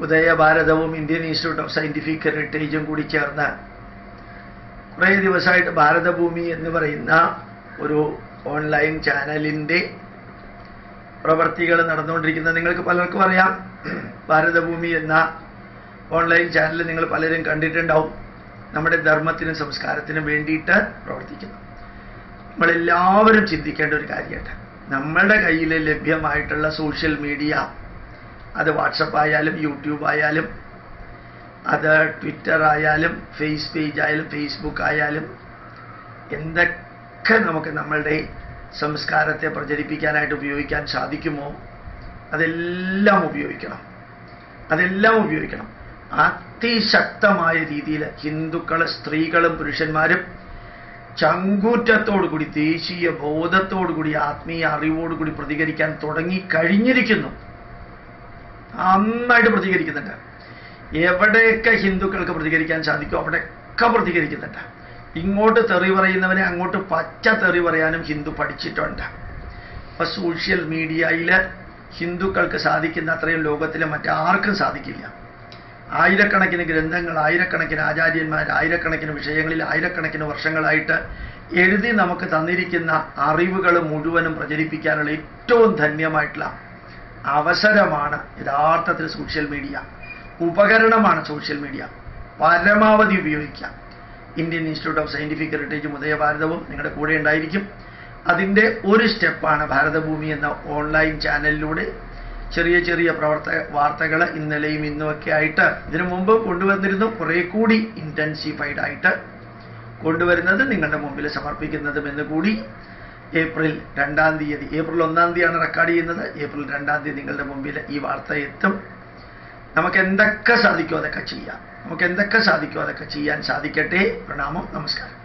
ഉദയഭാരതവും Indian Institute of Scientific ഹെറിറ്റേജും കൂടി ചേർന്ന് കുറേ ദിവസമായിട്ട് ഭാരതഭൂമി എന്ന് പറയുന്ന ഒരു ഓൺലൈൻ ചാനലിന്റെ പ്രവർത്തികൾ നടന്നുകൊണ്ടിരിക്കുന്നത് നിങ്ങൾക്ക് പലർക്കും അറിയാം. ഭാരതഭൂമി എന്ന ഓൺലൈൻ ചാനൽ നിങ്ങൾ പലരും കണ്ടിട്ടുണ്ടാവും. നമ്മുടെ ധർമ്മത്തിനും സംസ്കാരത്തിനും വേണ്ടിയിട്ട് പ്രവർത്തിക്കുന്നു. നമ്മളെല്ലാവരും ചിന്തിക്കേണ്ട ഒരു കാര്യമാണ് നമ്മുടെ കയ്യിൽ ലഭ്യമായിട്ടുള്ള സോഷ്യൽ മീഡിയ അത് വാട്സപ്പ് ആയാലും യൂട്യൂബ് ആയാലും അത് ട്വിറ്റർ ആയാലും ഫേസ് പേജ് ആയാലും ഫേസ്ബുക്ക് ആയാലും എന്തൊക്കെ നമുക്ക് നമ്മളുടെ സംസ്കാരത്തെ പ്രചരിപ്പിക്കാനായിട്ട് ഉപയോഗിക്കാൻ സാധിക്കുമോ അതെല്ലാം ഉപയോഗിക്കണം. അതെല്ലാം ഉപയോഗിക്കണം. അതിശക്തമായ രീതിയിൽ ഹിന്ദുക്കൾ സ്ത്രീകളും പുരുഷന്മാരും ചങ്കൂറ്റത്തോടുകൂടി ദേശീയ ബോധത്തോടുകൂടി ആത്മീയ അറിവോടുകൂടി പ്രതികരിക്കാൻ തുടങ്ങി കഴിഞ്ഞിരിക്കുന്നു. നന്നായിട്ട് പ്രതികരിക്കുന്നുണ്ട്. എവിടെയൊക്കെ ഹിന്ദുക്കൾക്ക് പ്രതികരിക്കാൻ സാധിക്കും അവിടെയൊക്കെ പ്രതികരിക്കുന്നുണ്ട്. ഇങ്ങോട്ട് തെറി പറയുന്നവനെ അങ്ങോട്ട് പച്ച തെറി പറയാനും ഹിന്ദു പഠിച്ചിട്ടുണ്ട്. അപ്പൊ സോഷ്യൽ മീഡിയയിൽ ഹിന്ദുക്കൾക്ക് സാധിക്കുന്ന അത്രയും ലോകത്തിലെ മറ്റാർക്കും സാധിക്കില്ല. ആയിരക്കണക്കിന് ഗ്രന്ഥങ്ങൾ ആയിരക്കണക്കിന് ആചാര്യന്മാർ ആയിരക്കണക്കിന് വിഷയങ്ങളിൽ ആയിരക്കണക്കിന് വർഷങ്ങളായിട്ട് എഴുതി നമുക്ക് തന്നിരിക്കുന്ന അറിവുകൾ മുഴുവനും പ്രചരിപ്പിക്കാനുള്ള ഏറ്റവും ധന്യമായിട്ടുള്ള അവസരമാണ് യഥാർത്ഥത്തിൽ സോഷ്യൽ മീഡിയ ഉപകരണമാണ് സോഷ്യൽ മീഡിയ പരമാവധി ഉപയോഗിക്കാം. ഇന്ത്യൻ ഇൻസ്റ്റിറ്റ്യൂട്ട് ഓഫ് സയന്റിഫിക് ഹെറിറ്റേജും ഉദയഭാരതവും നിങ്ങളുടെ കൂടെ ഉണ്ടായിരിക്കും. അതിന്റെ ഒരു സ്റ്റെപ്പാണ് ഭാരതഭൂമി എന്ന ഓൺലൈൻ ചാനലിലൂടെ ചെറിയ ചെറിയ പ്രവർത്ത വാർത്തകൾ ഇന്നലെയും ഇന്നുമൊക്കെ ആയിട്ട് ഇതിനു മുമ്പ് കൊണ്ടുവന്നിരുന്നു. കുറേ കൂടി ഇന്റൻസിഫൈഡ് ആയിട്ട് കൊണ്ടുവരുന്നത് നിങ്ങളുടെ മുമ്പിൽ സമർപ്പിക്കുന്നതും എന്ന് കൂടി ഏപ്രിൽ രണ്ടാം തീയതി. ഏപ്രിൽ ഒന്നാം തീയതിയാണ് റെക്കോർഡ് ചെയ്യുന്നത്. ഏപ്രിൽ രണ്ടാം തീയതി നിങ്ങളുടെ മുമ്പിൽ ഈ വാർത്ത എത്തും. നമുക്ക് എന്തൊക്കെ സാധിക്കുമോ അതൊക്കെ ചെയ്യാം. നമുക്ക് എന്തൊക്കെ സാധിക്കുമോ അതൊക്കെ ചെയ്യാൻ സാധിക്കട്ടെ? പ്രണാമം നമസ്കാരം.